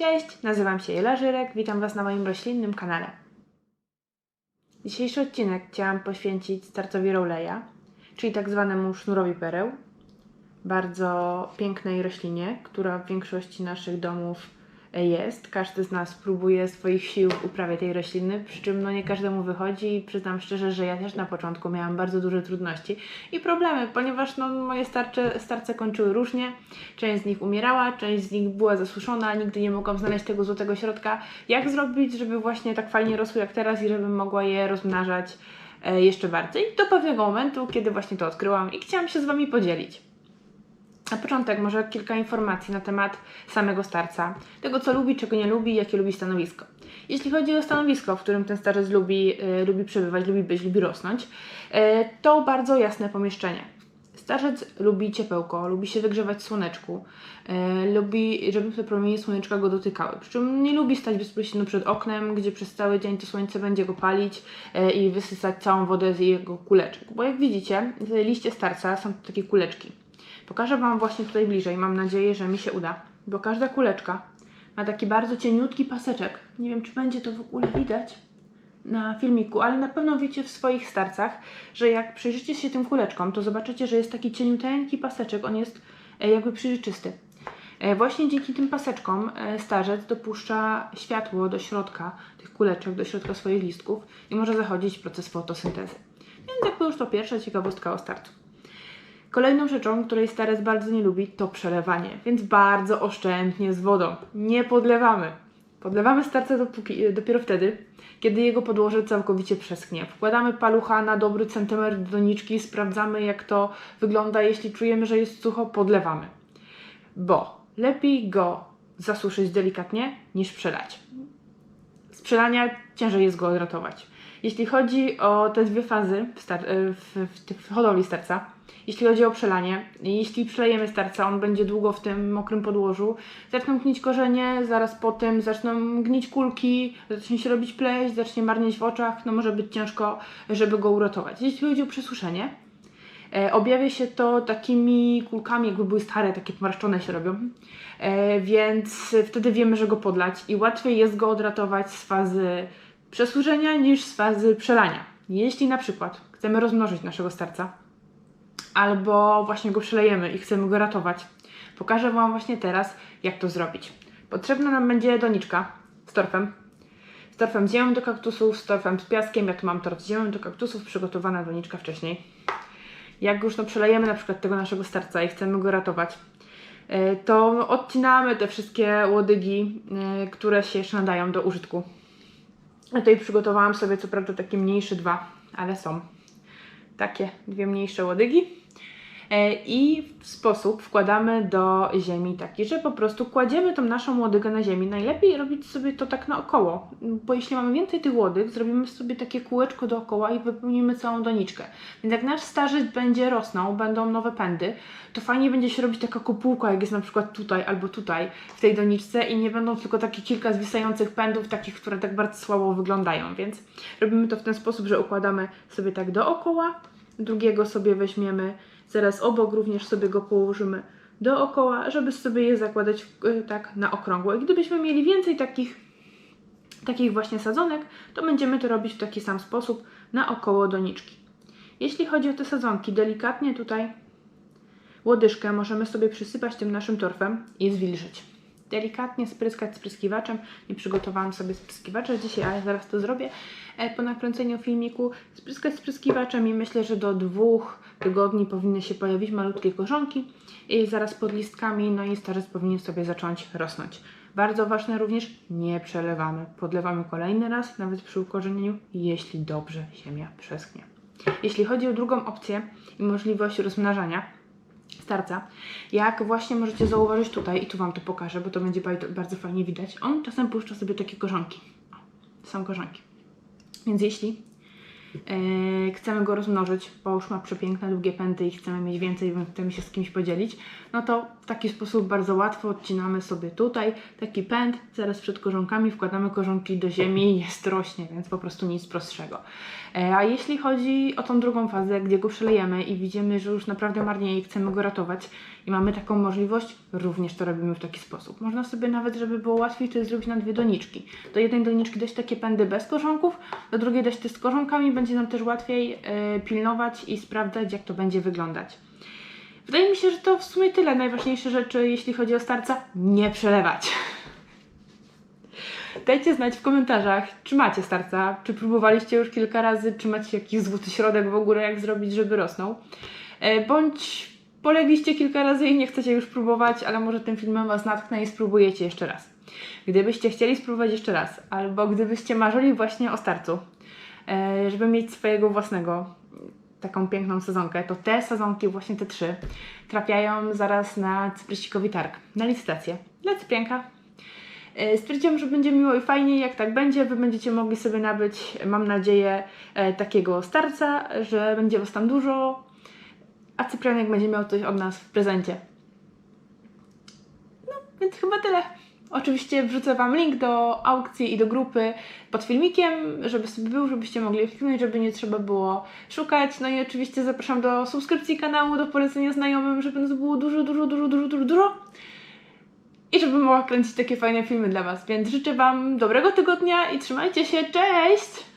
Cześć, nazywam się Jela Żyrek, witam Was na moim roślinnym kanale. Dzisiejszy odcinek chciałam poświęcić starcowi Rowleya, czyli tak zwanemu sznurowi pereł. Bardzo pięknej roślinie, która w większości naszych domów jest. Każdy z nas próbuje swoich sił w uprawie tej rośliny, przy czym no nie każdemu wychodzi i przyznam szczerze, że ja też na początku miałam bardzo duże trudności i problemy, ponieważ no, moje starcze, starce kończyły różnie. Część z nich umierała, część z nich była zasuszona, nigdy nie mogłam znaleźć tego złotego środka. Jak zrobić, żeby właśnie tak fajnie rosły jak teraz i żebym mogła je rozmnażać e, jeszcze bardziej? Do pewnego momentu, kiedy właśnie to odkryłam i chciałam się z Wami podzielić. Na początek może kilka informacji na temat samego starca, tego co lubi, czego nie lubi, jakie lubi stanowisko. Jeśli chodzi o stanowisko, w którym ten starzec lubi, e, lubi przebywać, lubi być, lubi rosnąć, e, to bardzo jasne pomieszczenie. Starzec lubi ciepełko, lubi się wygrzewać w słoneczku, e, lubi, żeby te promienie słoneczka go dotykały. Przy czym nie lubi stać bezpośrednio przed oknem, gdzie przez cały dzień to słońce będzie go palić i wysysać całą wodę z jego kuleczek. Bo jak widzicie, liście starca są to takie kuleczki. Pokażę Wam właśnie tutaj bliżej, mam nadzieję, że mi się uda, bo każda kuleczka ma taki bardzo cieniutki paseczek. Nie wiem, czy będzie to w ogóle widać na filmiku, ale na pewno wiecie w swoich starcach, że jak przyjrzycie się tym kuleczkom, to zobaczycie, że jest taki cieniuteńki paseczek, on jest e, jakby przejrzysty. E, Właśnie dzięki tym paseczkom e, starzec dopuszcza światło do środka tych kuleczek, do środka swoich listków i może zachodzić proces fotosyntezy. Więc jakby już to pierwsza ciekawostka o starcu. Kolejną rzeczą, której starec bardzo nie lubi, to przelewanie, więc bardzo oszczędnie z wodą. Nie podlewamy. Podlewamy starca dopóki, dopiero wtedy, kiedy jego podłoże całkowicie przeschnie. Wkładamy palucha na dobry centymetr do doniczki, sprawdzamy jak to wygląda. Jeśli czujemy, że jest sucho, podlewamy. Bo lepiej go zasuszyć delikatnie niż przelać. Z przelania ciężej jest go odratować. Jeśli chodzi o te dwie fazy w, star- w, w, w hodowli starca, jeśli chodzi o przelanie, jeśli przelejemy starca, on będzie długo w tym mokrym podłożu, zaczną gnić korzenie, zaraz po tym zaczną gnić kulki, zacznie się robić pleść, zacznie marnieć w oczach, no może być ciężko, żeby go uratować. Jeśli chodzi o przesuszenie, e, objawia się to takimi kulkami, jakby były stare, takie pomarszczone się robią, e, więc wtedy wiemy, że go podlać i łatwiej jest go odratować z fazy przesuszenia niż z fazy przelania. Jeśli na przykład chcemy rozmnożyć naszego starca, albo właśnie go przelejemy i chcemy go ratować. Pokażę Wam właśnie teraz, jak to zrobić. Potrzebna nam będzie doniczka z torfem. Z torfem z ziemią do kaktusów, z torfem z piaskiem. Ja tu mam torf z ziemią do kaktusów, przygotowana doniczka wcześniej. Jak już no przelejemy na przykład tego naszego starca i chcemy go ratować, e, to odcinamy te wszystkie łodygi, e, które się jeszcze nadają do użytku. Tutaj przygotowałam sobie co prawda takie mniejsze dwa, ale są takie dwie mniejsze łodygi. E, I w sposób wkładamy do ziemi taki, że po prostu kładziemy tą naszą łodygę na ziemi. Najlepiej robić sobie to tak naokoło, bo jeśli mamy więcej tych łodyg, zrobimy sobie takie kółeczko dookoła i wypełnimy całą doniczkę. Więc jak nasz starzec będzie rosnął, będą nowe pędy, to fajnie będzie się robić taka kopułka, jak jest na przykład tutaj albo tutaj w tej doniczce i nie będą tylko takie kilka zwisających pędów, takich, które tak bardzo słabo wyglądają. Więc robimy to w ten sposób, że układamy sobie tak dookoła, drugiego sobie weźmiemy zaraz obok, również sobie go położymy dookoła, żeby sobie je zakładać e, tak na okrągło. I gdybyśmy mieli więcej takich, takich właśnie sadzonek, to będziemy to robić w taki sam sposób naokoło doniczki. Jeśli chodzi o te sadzonki, delikatnie tutaj łodyżkę możemy sobie przysypać tym naszym torfem i zwilżyć. Delikatnie spryskać spryskiwaczem. Nie przygotowałam sobie spryskiwacza dzisiaj, ale zaraz to zrobię e, po nakręceniu filmiku. Spryskać spryskiwaczem i myślę, że do dwóch tygodni powinny się pojawić malutkie korzonki i zaraz pod listkami, no i starzec powinien sobie zacząć rosnąć. Bardzo ważne również, nie przelewamy. Podlewamy kolejny raz, nawet przy ukorzenieniu, jeśli dobrze ziemia przeschnie. Jeśli chodzi o drugą opcję i możliwość rozmnażania, starca. Jak właśnie możecie zauważyć tutaj, i tu Wam to pokażę, bo to będzie bardzo, fajnie widać, on czasem puszcza sobie takie korzonki. O, są korzonki. Więc jeśli e, chcemy go rozmnożyć, bo już ma przepiękne, długie pędy i chcemy mieć więcej, więc chcemy się z kimś podzielić, no to w taki sposób bardzo łatwo odcinamy sobie tutaj taki pęd, zaraz przed korzonkami wkładamy korzonki do ziemi i jest rośnie, więc po prostu nic prostszego. E, A jeśli chodzi o tą drugą fazę, gdzie go przelejemy i widzimy, że już naprawdę marnieje i chcemy go ratować i mamy taką możliwość, również to robimy w taki sposób. Można sobie nawet, żeby było łatwiej, to zrobić na dwie doniczki. Do jednej doniczki dać takie pędy bez korzonków, do drugiej dać te z korzonkami, będzie nam też łatwiej e, pilnować i sprawdzać, jak to będzie wyglądać. Wydaje mi się, że to w sumie tyle. Najważniejsze rzeczy, jeśli chodzi o starca, nie przelewać. Dajcie znać w komentarzach, czy macie starca, czy próbowaliście już kilka razy, czy macie jakiś złoty środek w ogóle, jak zrobić, żeby rosnął. E, Bądź polegliście kilka razy i nie chcecie już próbować, ale może tym filmem Was natchnę i spróbujecie jeszcze raz. Gdybyście chcieli spróbować jeszcze raz, albo gdybyście marzyli właśnie o starcu, żeby mieć swojego własnego, taką piękną sezonkę, to te sezonki, właśnie te trzy, trafiają zaraz na Cyprysikowi Targ, na licytację dla Cyprianka. E, Stwierdziłam, że będzie miło i fajnie, jak tak będzie, Wy będziecie mogli sobie nabyć, mam nadzieję, e, takiego starca, że będzie Was tam dużo, a Cyprianek będzie miał coś od nas w prezencie. No, więc chyba tyle. Oczywiście wrzucę Wam link do aukcji i do grupy pod filmikiem, żeby sobie był, żebyście mogli kliknąć, żeby nie trzeba było szukać. No i oczywiście zapraszam do subskrypcji kanału, do polecenia znajomym, żeby nas było dużo, dużo, dużo, dużo, dużo, dużo. I żebym mogła kręcić takie fajne filmy dla Was. Więc życzę Wam dobrego tygodnia i trzymajcie się. Cześć!